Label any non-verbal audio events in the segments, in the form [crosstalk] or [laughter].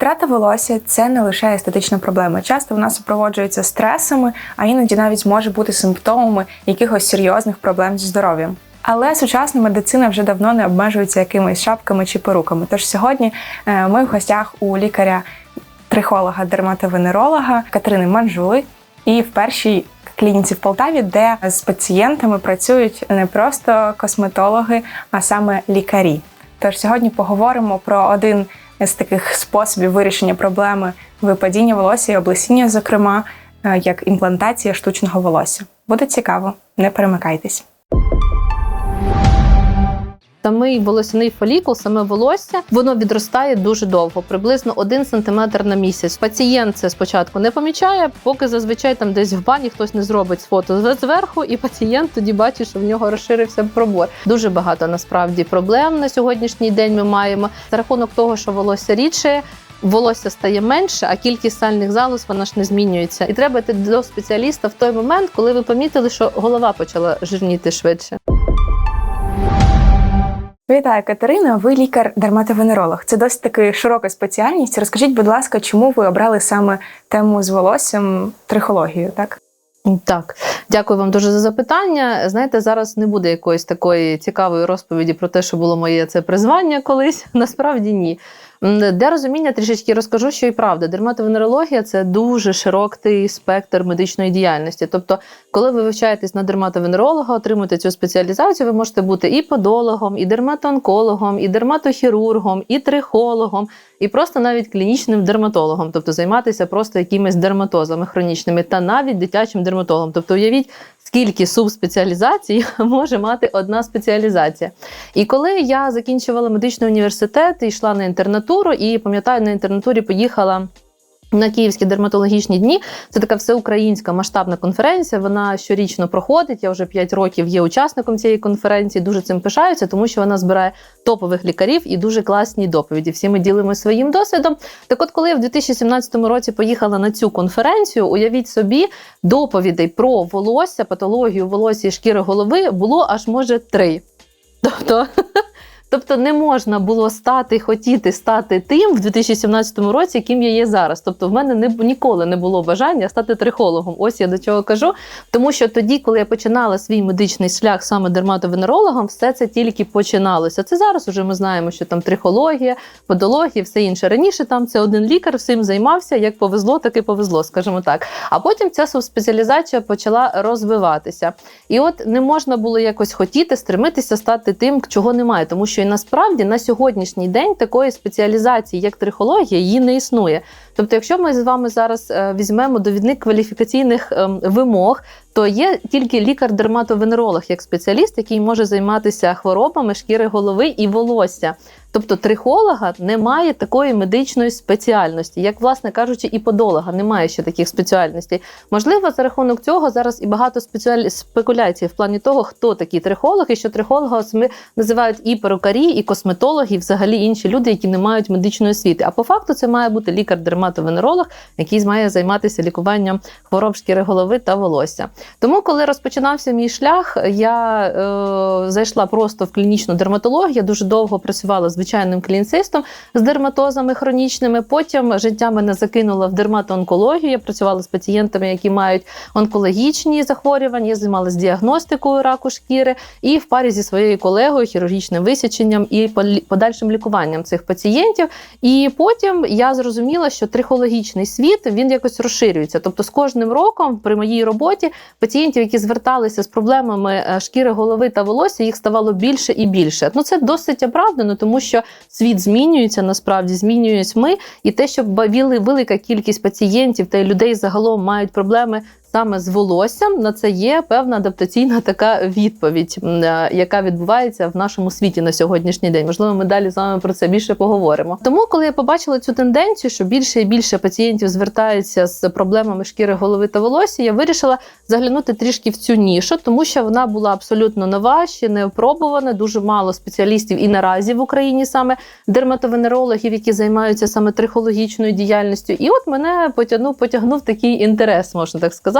Втрата волосся це не лише естетична проблема. Часто вона супроводжується стресами, а іноді навіть може бути симптомами якихось серйозних проблем зі здоров'ям. Але сучасна медицина вже давно не обмежується якимись шапками чи перуками. Тож сьогодні е, ми в гостях у лікаря трихолога дерматовенеролога Катерини Манжули і в першій клініці в Полтаві, де з пацієнтами працюють не просто косметологи, а саме лікарі. Тож сьогодні поговоримо про один з таких способів вирішення проблеми випадіння волосся і облесіння, зокрема, е, як імплантація штучного волосся. Буде цікаво, не перемикайтесь. Самий волосяний фолікул, саме волосся, воно відростає дуже довго, приблизно 1 см на місяць. Пацієнт це спочатку не помічає, поки зазвичай там десь в бані хтось не зробить фото зверху, і пацієнт тоді бачить, що в нього розширився пробор. Дуже багато насправді проблем на сьогоднішній день ми маємо за рахунок того, що волосся рідше. Волосся стає менше, а кількість сальних залоз вона ж не змінюється. І треба йти до спеціаліста в той момент, коли ви помітили, що голова почала жирніти швидше. Вітаю, Катерина. Ви лікар-дерматовенеролог. Це досить таки широка спеціальність. Розкажіть, будь ласка, чому ви обрали саме тему з волоссям трихологію? Так Так, дякую вам дуже за запитання. Знаєте, зараз не буде якоїсь такої цікавої розповіді про те, що було моє це призвання колись. [laughs] Насправді ні. Для розуміння трішечки розкажу, що і правда, дерматовенерологія це дуже широкий спектр медичної діяльності. Тобто, коли ви вивчаєтесь на дерматовенеролога, отримуєте цю спеціалізацію, ви можете бути і подологом, і дерматоонкологом, і дерматохірургом, і трихологом, і просто навіть клінічним дерматологом, тобто займатися просто якимись дерматозами хронічними, та навіть дитячим дерматологом. Тобто, уявіть, скільки субспеціалізацій [laughs] може мати одна спеціалізація. І коли я закінчувала медичний університет і йшла на інтернатуру, і пам'ятаю, на інтернатурі поїхала. На Київські дерматологічні дні це така всеукраїнська масштабна конференція. Вона щорічно проходить. Я вже 5 років є учасником цієї конференції. Дуже цим пишаюся, тому що вона збирає топових лікарів і дуже класні доповіді. Всі ми ділимося своїм досвідом. Так, от, коли я в 2017 році поїхала на цю конференцію, уявіть собі, доповідей про волосся, патологію волосся і шкіри голови було аж може три. Тобто. [laughs] Тобто не можна було стати, хотіти стати тим в 2017 році, яким я є зараз. Тобто, в мене не ніколи не було бажання стати трихологом. Ось я до чого кажу. Тому що тоді, коли я починала свій медичний шлях саме дерматовенерологом, все це тільки починалося. Це зараз уже ми знаємо, що там трихологія, подологія, все інше. Раніше там це один лікар всім займався. Як повезло, так і повезло, скажімо так. А потім ця субспеціалізація почала розвиватися. І от не можна було якось хотіти, стремитися стати тим, чого немає, тому що і насправді на сьогоднішній день такої спеціалізації, як трихологія, її не існує. Тобто, якщо ми з вами зараз е, візьмемо довідник кваліфікаційних ем, вимог, то є тільки лікар-дерматовенеролог як спеціаліст, який може займатися хворобами шкіри голови і волосся. Тобто трихолога немає такої медичної спеціальності, як, власне кажучи, і подолога немає ще таких спеціальностей. Можливо, за рахунок цього зараз і багато спеціаль... спекуляцій в плані того, хто такий трихолог, і що трихолога називають і перукарі, і косметологи, і взагалі інші люди, які не мають медичної освіти. А по факту це має бути лікар-дерматовенеролог, який має займатися лікуванням хвороб шкіри голови та волосся. Тому, коли розпочинався мій шлях, я е, зайшла просто в клінічну дерматологію. Я дуже довго працювала з звичайним клінцистом з дерматозами хронічними. Потім життя мене закинуло в дерматоонкологію. Я працювала з пацієнтами, які мають онкологічні захворювання. Займалася діагностикою раку шкіри і в парі зі своєю колегою хірургічним висіченням і подальшим лікуванням цих пацієнтів. І потім я зрозуміла, що трихологічний світ він якось розширюється. Тобто, з кожним роком при моїй роботі пацієнтів, які зверталися з проблемами е, шкіри голови та волосся, їх ставало більше і більше. Ну це досить оправдано, тому що світ змінюється насправді, змінюємось ми, і те, що бавіли велика кількість пацієнтів та людей загалом мають проблеми. Саме з волоссям на це є певна адаптаційна така відповідь, е, яка відбувається в нашому світі на сьогоднішній день. Можливо, ми далі з вами про це більше поговоримо. Тому, коли я побачила цю тенденцію, що більше і більше пацієнтів звертаються з проблемами шкіри голови та волосся, я вирішила заглянути трішки в цю нішу, тому що вона була абсолютно нова, ще не опробувана. Дуже мало спеціалістів і наразі в Україні саме дерматовенерологів, які займаються саме трихологічною діяльністю. І от мене потягнув, потягнув такий інтерес, можна так сказати.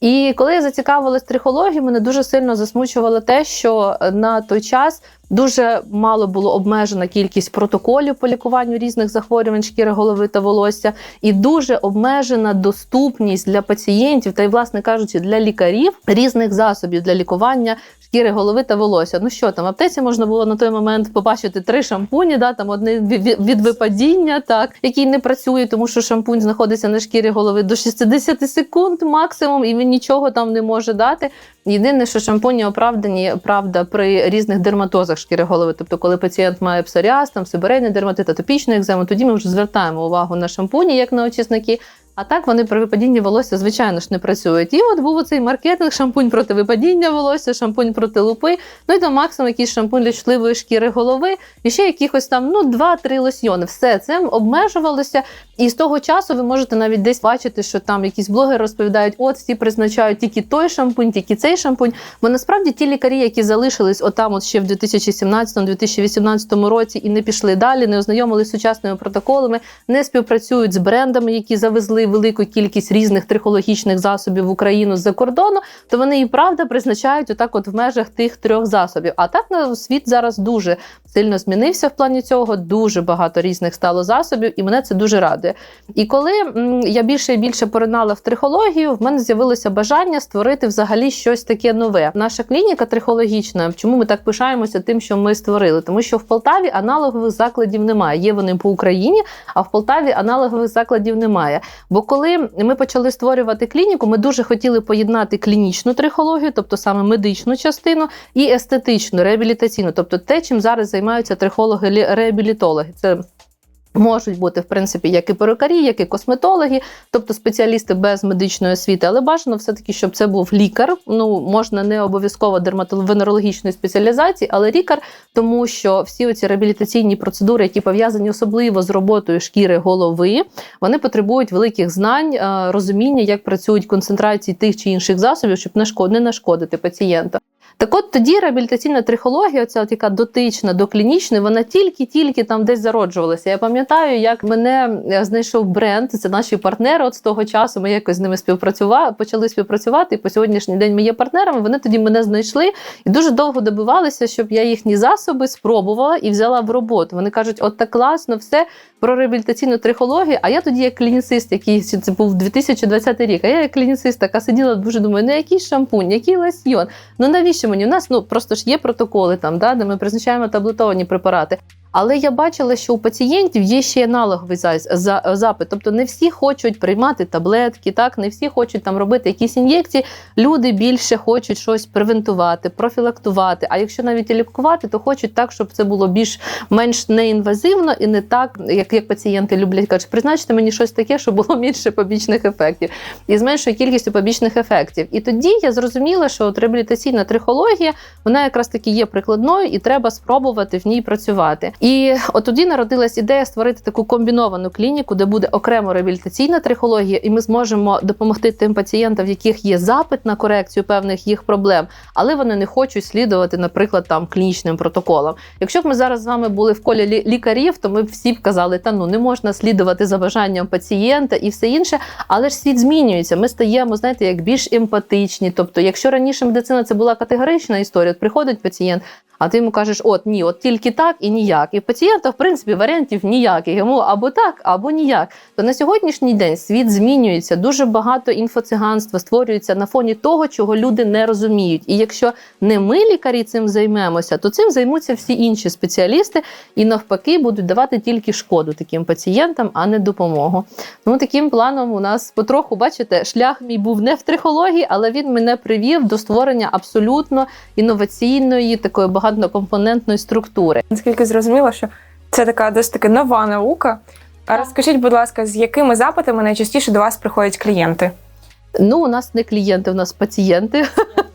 І коли я зацікавилась трихологією, мене дуже сильно засмучувало те, що на той час Дуже мало було обмежена кількість протоколів по лікуванню різних захворювань шкіри голови та волосся, і дуже обмежена доступність для пацієнтів та й, власне кажучи, для лікарів різних засобів для лікування шкіри голови та волосся. Ну що там, в аптеці можна було на той момент побачити три шампуні, да, там одне від випадіння, так, який не працює, тому що шампунь знаходиться на шкірі голови до 60 секунд максимум, і він нічого там не може дати. Єдине, що шампуні оправдані, правда, при різних дерматозах шкіри голови. Тобто, коли пацієнт має псоріаз, там сибирейний дерматит, атопічну екзему, тоді ми вже звертаємо увагу на шампуні, як на очисники. А так вони при випадінні волосся, звичайно ж, не працюють. І от був оцей маркетинг, шампунь проти випадіння волосся, шампунь проти лупи. Ну і там максимум якийсь шампунь для чутливої шкіри голови, і ще якихось там ну два-три лосьйони. Все це обмежувалося. І з того часу ви можете навіть десь бачити, що там якісь блогери розповідають, от всі призначають тільки той шампунь, тільки цей шампунь. Бо насправді ті лікарі, які залишились отам, от ще в 2017-2018 році, і не пішли далі, не ознайомились з сучасними протоколами, не співпрацюють з брендами, які завезли велику кількість різних трихологічних засобів в Україну з-за кордону, то вони і правда призначають отак, от в межах тих трьох засобів. А так на світ зараз дуже сильно змінився в плані цього. Дуже багато різних стало засобів, і мене це дуже радує. І коли я більше і більше поринала в трихологію, в мене з'явилося бажання створити взагалі щось таке нове. Наша клініка трихологічна. Чому ми так пишаємося тим, що ми створили? Тому що в Полтаві аналогових закладів немає. Є вони по Україні, а в Полтаві аналогових закладів немає. Бо коли ми почали створювати клініку, ми дуже хотіли поєднати клінічну трихологію, тобто саме медичну частину, і естетичну, реабілітаційну, тобто те, чим зараз займаються трихологи-реабілітологи. Це Можуть бути, в принципі, як і перукарі, як і косметологи, тобто спеціалісти без медичної освіти, але бажано все-таки, щоб це був лікар. Ну, можна не обов'язково дерматовенерологічної спеціалізації, але лікар, тому що всі оці реабілітаційні процедури, які пов'язані особливо з роботою шкіри голови, вони потребують великих знань, е, розуміння, як працюють концентрації тих чи інших засобів, щоб не шкод- не нашкодити пацієнта. Так от тоді реабілітаційна трихологія, оця от яка дотична до клінічної, вона тільки-тільки там десь зароджувалася. Я пам'ятаю, як мене е, знайшов бренд, це наші партнери. От з того часу ми якось з ними співпрацювали, почали співпрацювати. І по сьогоднішній день ми є партнерами. Вони тоді мене знайшли і дуже довго добивалися, щоб я їхні засоби спробувала і взяла в роботу. Вони кажуть, от так класно, все про реабілітаційну трихологію. А я тоді, як клініцист, який це був 2020 рік. А я як клініцист така сиділа, дуже думаю, ну який шампунь, який лосьйон. Ну навіщо мені? У нас ну просто ж є протоколи там, да, де ми призначаємо таблетовані препарати. Але я бачила, що у пацієнтів є ще аналоговий за- за- запит. Тобто не всі хочуть приймати таблетки, так не всі хочуть там робити якісь ін'єкції. Люди більше хочуть щось превентувати, профілактувати. А якщо навіть лікувати, то хочуть так, щоб це було більш-менш неінвазивно і не так, як, як пацієнти люблять кажуть, призначте мені щось таке, щоб було більше побічних ефектів і з меншою кількістю побічних ефектів. І тоді я зрозуміла, що от реабілітаційна трихологія вона якраз таки є прикладною, і треба спробувати в ній працювати. І от тоді народилась ідея створити таку комбіновану клініку, де буде окремо реабілітаційна трихологія, і ми зможемо допомогти тим пацієнтам, в яких є запит на корекцію певних їх проблем, але вони не хочуть слідувати, наприклад, там клінічним протоколам. Якщо б ми зараз з вами були в колі лі- лікарів, то ми б всі б казали, та ну не можна слідувати за бажанням пацієнта і все інше. Але ж світ змінюється. Ми стаємо, знаєте, як більш емпатичні. Тобто, якщо раніше медицина це була категорична історія, приходить пацієнт. А ти йому кажеш, от ні, от тільки так і ніяк. І в пацієнта, в принципі, варіантів ніяких. Йому або так, або ніяк. То на сьогоднішній день світ змінюється. Дуже багато інфоциганства створюється на фоні того, чого люди не розуміють. І якщо не ми, лікарі, цим займемося, то цим займуться всі інші спеціалісти і навпаки будуть давати тільки шкоду таким пацієнтам, а не допомогу. Ну таким планом у нас потроху, бачите, шлях мій був не в трихології, але він мене привів до створення абсолютно інноваційної такої багатокомпонентної структури. Наскільки зрозуміло, що це така досить таки нова наука. А розкажіть, будь ласка, з якими запитами найчастіше до вас приходять клієнти? Ну, у нас не клієнти, у нас пацієнти. [laughs]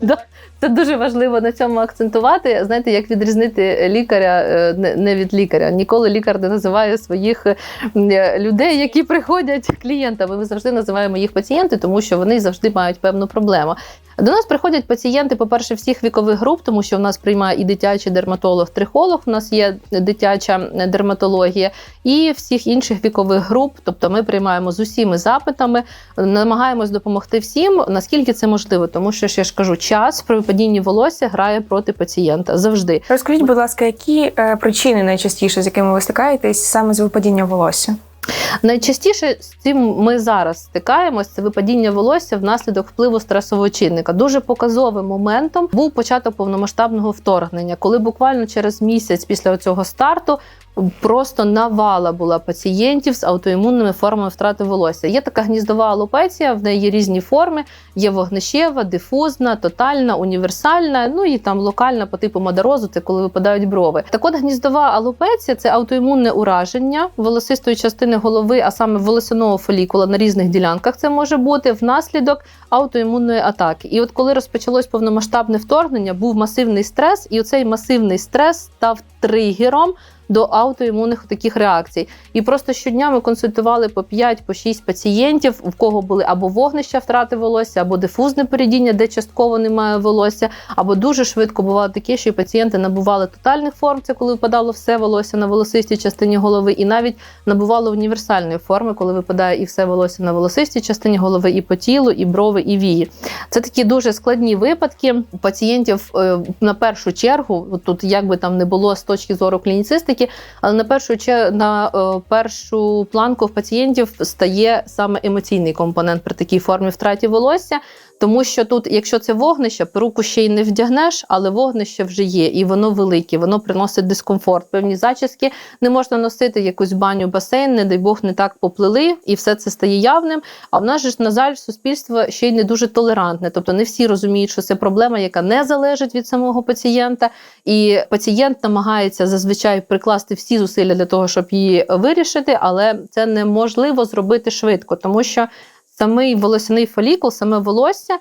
Це дуже важливо на цьому акцентувати. Знаєте, як відрізнити лікаря е, не- від лікаря. Ніколи лікар не називає своїх е, людей, які приходять клієнтами. Ми завжди називаємо їх пацієнти, тому що вони завжди мають певну проблему. До нас приходять пацієнти, по-перше, всіх вікових груп, тому що в нас приймає і дитячий дерматолог, трихолог, у нас є дитяча дерматологія, і всіх інших вікових груп. Тобто ми приймаємо з усіми запитами, намагаємось допомогти всім, наскільки це можливо. Тому що я ж кажу, час при випадінні волосся грає проти пацієнта завжди. Розкажіть, будь ласка, які е, причини найчастіше, з якими ви стикаєтесь саме з випадінням волосся? Найчастіше з цим ми зараз стикаємось. Це випадіння волосся внаслідок впливу стресового чинника. Дуже показовим моментом був початок повномасштабного вторгнення, коли буквально через місяць після цього старту. Просто навала була пацієнтів з аутоімунними формами втрати волосся. Є така гніздова алопеція, в неї є різні форми: є вогнищева, дифузна, тотальна, універсальна, ну і там локальна по типу мадерозу, це коли випадають брови. Так от гніздова алопеція це аутоімунне ураження волосистої частини голови, а саме волосяного фолікула на різних ділянках це може бути внаслідок аутоімунної атаки. І от коли розпочалось повномасштабне вторгнення, був масивний стрес, і оцей масивний стрес став тригером до аутоімунних таких реакцій. І просто щодня ми консультували по 5-6 по шість пацієнтів, в кого були або вогнища втрати волосся, або дифузне передіння, де частково немає волосся, або дуже швидко бувало таке, що і пацієнти набували тотальних форм, це коли випадало все волосся на волосистій частині голови, і навіть набувало універсальної форми, коли випадає і все волосся на волосистій частині голови, і по тілу, і брови, і вії. Це такі дуже складні випадки. Пацієнтів е, на першу чергу, тут як би там не було з точки зору клініцистики, але на першу на е, першу планку в пацієнтів стає саме емоційний компонент при такій формі втраті волосся. Тому що тут, якщо це вогнище, перуку ще й не вдягнеш, але вогнище вже є, і воно велике, воно приносить дискомфорт. Певні зачіски не можна носити якусь баню, басейн, не дай Бог, не так поплили, і все це стає явним. А в нас ж, на жаль, суспільство ще й не дуже толерантне. Тобто не всі розуміють, що це проблема, яка не залежить від самого пацієнта, і пацієнт намагається зазвичай прикласти всі зусилля для того, щоб її вирішити, але це неможливо зробити швидко, тому що самий волосяний фолікул, саме волосся.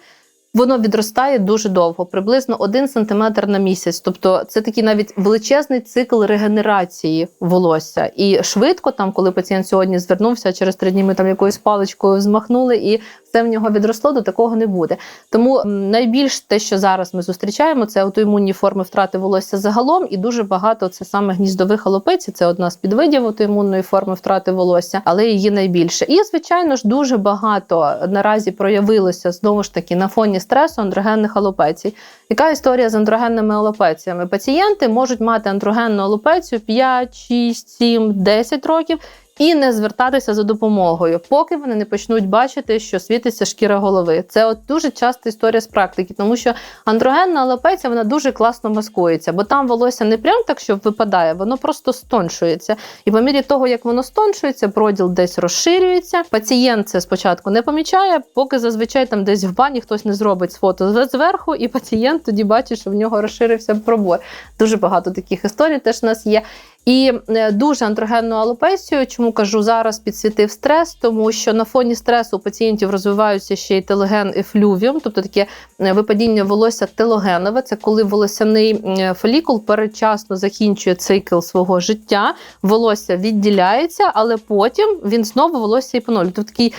Воно відростає дуже довго, приблизно 1 см на місяць. Тобто це такий навіть величезний цикл регенерації волосся. І швидко, там, коли пацієнт сьогодні звернувся, через три дні ми там якоюсь паличкою змахнули, і все в нього відросло, до такого не буде. Тому найбільш те, що зараз ми зустрічаємо, це аутоімунні форми втрати волосся загалом, і дуже багато це саме гніздових алопецій. Це одна з підвидів аутоімунної форми втрати волосся, але її найбільше. І звичайно ж дуже багато наразі проявилося знову ж таки на фоні стресу андрогенних алопецій. Яка історія з андрогенними алопеціями? Пацієнти можуть мати андрогенну алопецію 5, 6, 7, 10 років. І не звертатися за допомогою, поки вони не почнуть бачити, що світиться шкіра голови. Це от дуже часта історія з практики, тому що андрогенна алопеція вона дуже класно маскується, бо там волосся не прям так, що випадає, воно просто стоншується. І по мірі того, як воно стоншується, проділ десь розширюється. Пацієнт це спочатку не помічає, поки зазвичай там десь в бані хтось не зробить фото зверху, і пацієнт тоді бачить, що в нього розширився пробор. Дуже багато таких історій теж у нас є. І е, дуже андрогенну алопецію, чому кажу зараз підсвітив стрес, тому що на фоні стресу у пацієнтів розвиваються ще й телоген ефлювіум, тобто таке е, випадіння волосся телогенове. Це коли волосяний е, фолікул передчасно закінчує цикл свого життя, волосся відділяється, але потім він знову волосся і поновлює. Тобто такий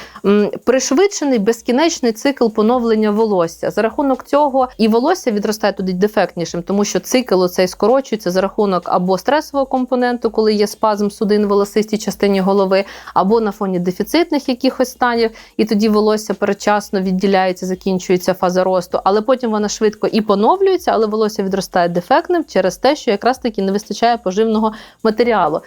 пришвидшений безкінечний цикл поновлення волосся. За рахунок цього і волосся відростає туди дефектнішим, тому що цикл оцей скорочується за рахунок або стресового компоненту, коли є спазм судин в волосистій частині голови, або на фоні дефіцитних якихось станів, і тоді волосся передчасно відділяється, закінчується фаза росту, але потім вона швидко і поновлюється, але волосся відростає дефектним через те, що якраз таки не вистачає поживного матеріалу.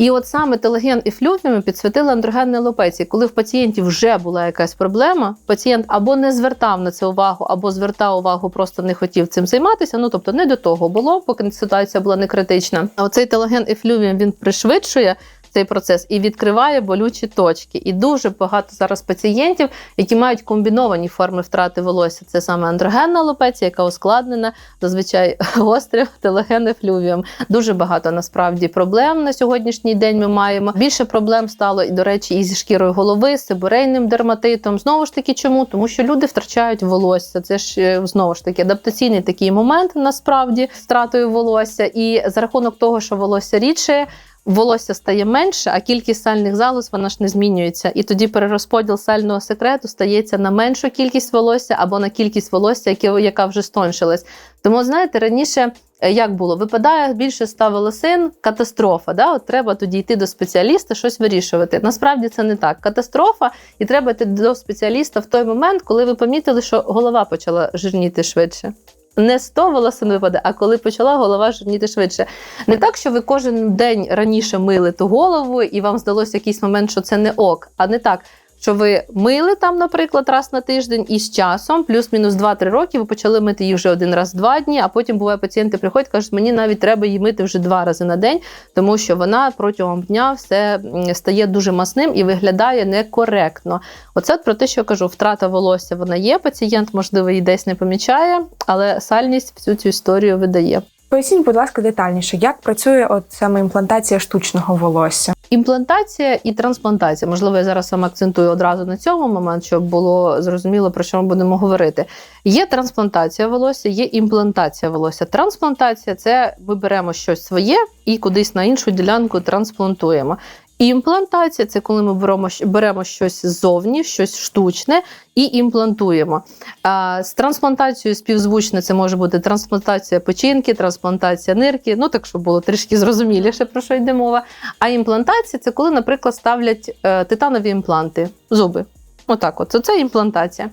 І от саме телеген і флювіми підсвітили андрогенні лопеці. Коли в пацієнтів вже була якась проблема, пацієнт або не звертав на це увагу, або звертав увагу, просто не хотів цим займатися. Ну тобто не до того було, поки ситуація була не критична. А оцей телеген і флювіум він пришвидшує. Цей процес і відкриває болючі точки. І дуже багато зараз пацієнтів, які мають комбіновані форми втрати волосся. Це саме андрогенна алопеція, яка ускладнена, зазвичай [laughs] гострим телегенефлювіум. Дуже багато насправді проблем на сьогоднішній день ми маємо. Більше проблем стало і, до речі, і зі шкірою голови, з сибурейним дерматитом. Знову ж таки, чому? Тому що люди втрачають волосся. Це ж е, знову ж таки адаптаційний такий момент насправді втратою волосся. І за рахунок того, що волосся рідше. Волосся стає менше, а кількість сальних залоз вона ж не змінюється. І тоді перерозподіл сального секрету стається на меншу кількість волосся або на кількість волосся, яка вже стоншилась. Тому, знаєте, раніше е, як було, випадає більше 100 волосин, катастрофа. Да? От треба тоді йти до спеціаліста, щось вирішувати. Насправді це не так. Катастрофа, і треба йти до спеціаліста в той момент, коли ви помітили, що голова почала жирніти швидше. Не 100 волосин випаде, а коли почала голова жирніти швидше. Не так, що ви кожен день раніше мили ту голову, і вам здалося якийсь момент, що це не ок, а не так. Що ви мили там, наприклад, раз на тиждень, і з часом, плюс-мінус 2-3 роки, ви почали мити її вже один раз два дні, а потім буває пацієнти приходять, кажуть, мені навіть треба її мити вже два рази на день, тому що вона протягом дня все стає дуже масним і виглядає некоректно. Оце про те, що я кажу, втрата волосся вона є. Пацієнт, можливо, її десь не помічає, але сальність всю цю історію видає. Поясніть, будь ласка, детальніше, як працює от саме імплантація штучного волосся. Імплантація і трансплантація. Можливо, я зараз саме акцентую одразу на цьому момент, щоб було зрозуміло, про що ми будемо говорити. Є трансплантація волосся, є імплантація волосся. Трансплантація це ми беремо щось своє і кудись на іншу ділянку трансплантуємо. Імплантація це коли ми беремо, беремо щось ззовні, щось штучне і імплантуємо. А, з трансплантацією співзвучне це може бути трансплантація печінки, трансплантація нирки. Ну так щоб було трішки зрозуміліше про що йде мова. А імплантація це коли, наприклад, ставлять е, титанові імпланти, зуби. Отак, от це імплантація.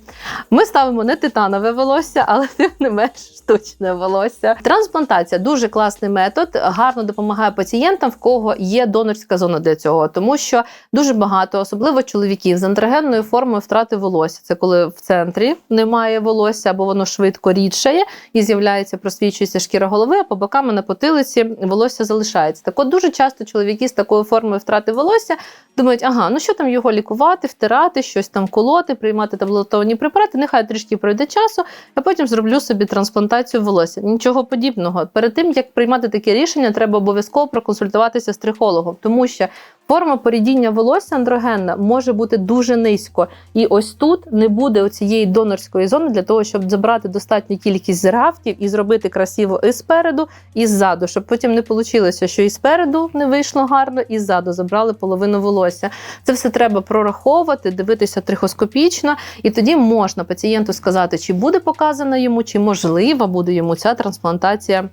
Ми ставимо не титанове волосся, але тим не менш штучне волосся. Трансплантація дуже класний метод, гарно допомагає пацієнтам, в кого є донорська зона для цього, тому що дуже багато, особливо чоловіків, з андрогенною формою втрати волосся. Це коли в центрі немає волосся або воно швидко рідшає і з'являється, просвічується шкіра голови, а по бокам на потилиці волосся залишається. Так от дуже часто чоловіки з такою формою втрати волосся думають, ага, ну що там його лікувати, втирати, щось там колоти, приймати таблетовані препарати, нехай трішки пройде часу, а потім зроблю собі трансплантацію волосся. Нічого подібного. Перед тим як приймати таке рішення, треба обов'язково проконсультуватися з трихологом, тому що форма порідіння волосся андрогенна може бути дуже низько. І ось тут не буде оцієї донорської зони для того, щоб забрати достатню кількість зрафтів і зробити красиво і спереду, і ззаду, щоб потім не вийшло, що і спереду не вийшло гарно, і ззаду забрали половину волосся. Це все треба прораховувати, дивитися трихоскопічно, і тоді можна пацієнту сказати, чи буде показана йому, чи можлива буде йому ця трансплантація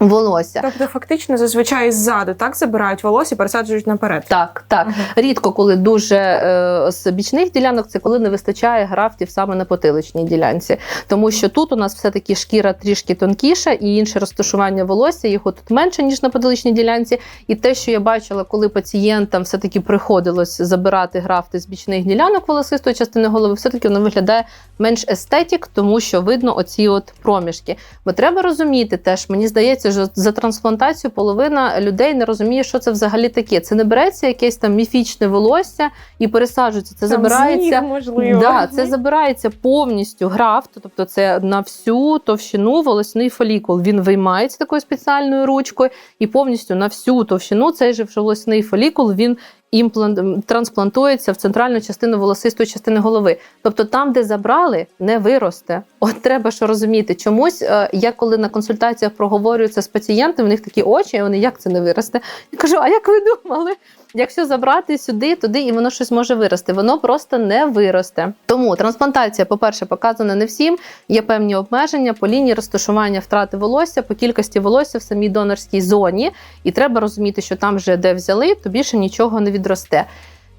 волосся. Тобто, фактично, зазвичай ззаду так забирають волосся і пересаджують наперед. Так, так. Мгм. Рідко, коли дуже е, з бічних ділянок, це коли не вистачає графтів саме на потиличній ділянці. Тому що тут у нас все-таки шкіра трішки тонкіша і інше розташування волосся, його тут менше, ніж на потиличній ділянці. І те, що я бачила, коли пацієнтам все-таки приходилось забирати графти з бічних ділянок волосистої частини голови, все-таки воно виглядає менш естетік, тому що видно оці от проміжки. Бо треба розуміти теж, мені здається, що за трансплантацію половина людей не розуміє, що це взагалі таке. Це не береться якесь там міфічне волосся і пересаджується. Це Там забирається. зніг, можливо. Да, це забирається повністю графт, тобто це на всю товщину волосний фолікул. Він виймається такою спеціальною ручкою, і повністю на всю товщину цей же волосний фолікул він імплант трансплантується в центральну частину волосистої частини голови. Тобто там, де забрали, не виросте. От треба що розуміти. Чомусь е, я коли на консультаціях проговорюю це з пацієнтами, в них такі очі, і вони як це не виросте? Я кажу: а як ви думали? Якщо забрати сюди, туди, і воно щось може вирости, воно просто не виросте. Тому трансплантація, по-перше, показана не всім. Є певні обмеження по лінії розташування втрати волосся, по кількості волосся в самій донорській зоні. І треба розуміти, що там вже де взяли, то більше нічого не відросте.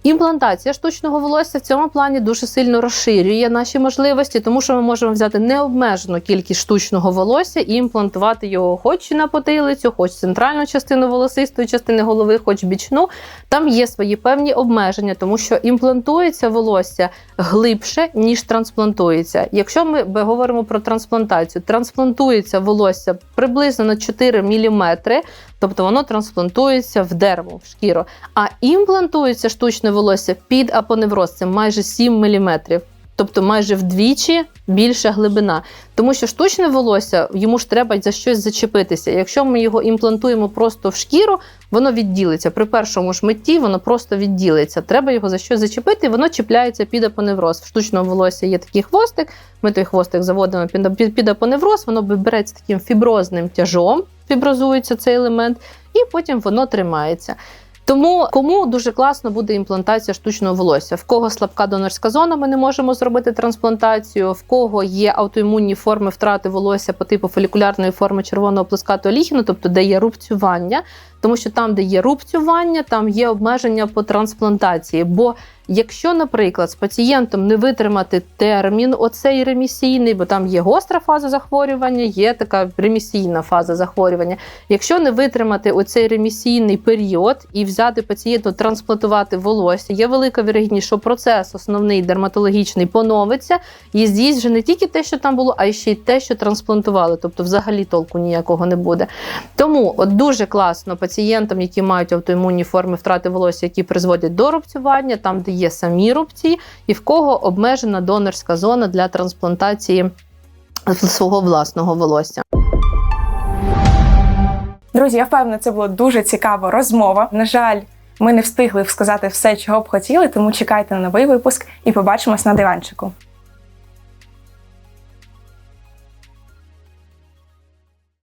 Імплантація штучного волосся в цьому плані дуже сильно розширює наші можливості, тому що ми можемо взяти необмежену кількість штучного волосся і імплантувати його хоч на потилицю, хоч центральну частину волосистої частини голови, хоч бічну. Там є свої певні обмеження, тому що імплантується волосся глибше, ніж трансплантується. Якщо ми говоримо про трансплантацію, трансплантується волосся приблизно на 4 мм, тобто воно трансплантується в дерево, в шкіру. А імплантується штучне волосся під апоневроз, це майже 7 мм. Тобто майже вдвічі більша глибина. Тому що штучне волосся йому ж треба за щось зачепитися. Якщо ми його імплантуємо просто в шкіру, воно відділиться. При першому ж митті воно просто відділиться. Треба його за щось зачепити, і воно чіпляється під апоневроз. В штучного волосся є такий хвостик. Ми той хвостик заводимо під апоневроз, воно береться таким фіброзним тяжом, фіброзується цей елемент, і потім воно тримається. Тому кому дуже класно буде імплантація штучного волосся. В кого слабка донорська зона, ми не можемо зробити трансплантацію. В кого є аутоімунні форми втрати волосся по типу фолікулярної форми червоного плескатого ліхіну, тобто де є рубцювання, тому що там, де є рубцювання, там є обмеження по трансплантації. Бо якщо, наприклад, з пацієнтом не витримати термін, оцей ремісійний, бо там є гостра фаза захворювання, є така ремісійна фаза захворювання. Якщо не витримати оцей ремісійний період і взяти пацієнту, трансплантувати волосся, є велика вірогідність, що процес основний дерматологічний поновиться, і здійснить вже не тільки те, що там було, а ще й те, що трансплантували. Тобто, взагалі толку ніякого не буде. Тому от дуже класно пацієнтам, які мають аутоімунні форми втрати волосся, які призводять до рубцювання, там, де є самі рубці, і в кого обмежена донорська зона для трансплантації свого власного волосся. Друзі, я впевнена, це була дуже цікава розмова. На жаль, ми не встигли сказати все, чого б хотіли, тому чекайте на новий випуск і побачимось на диванчику.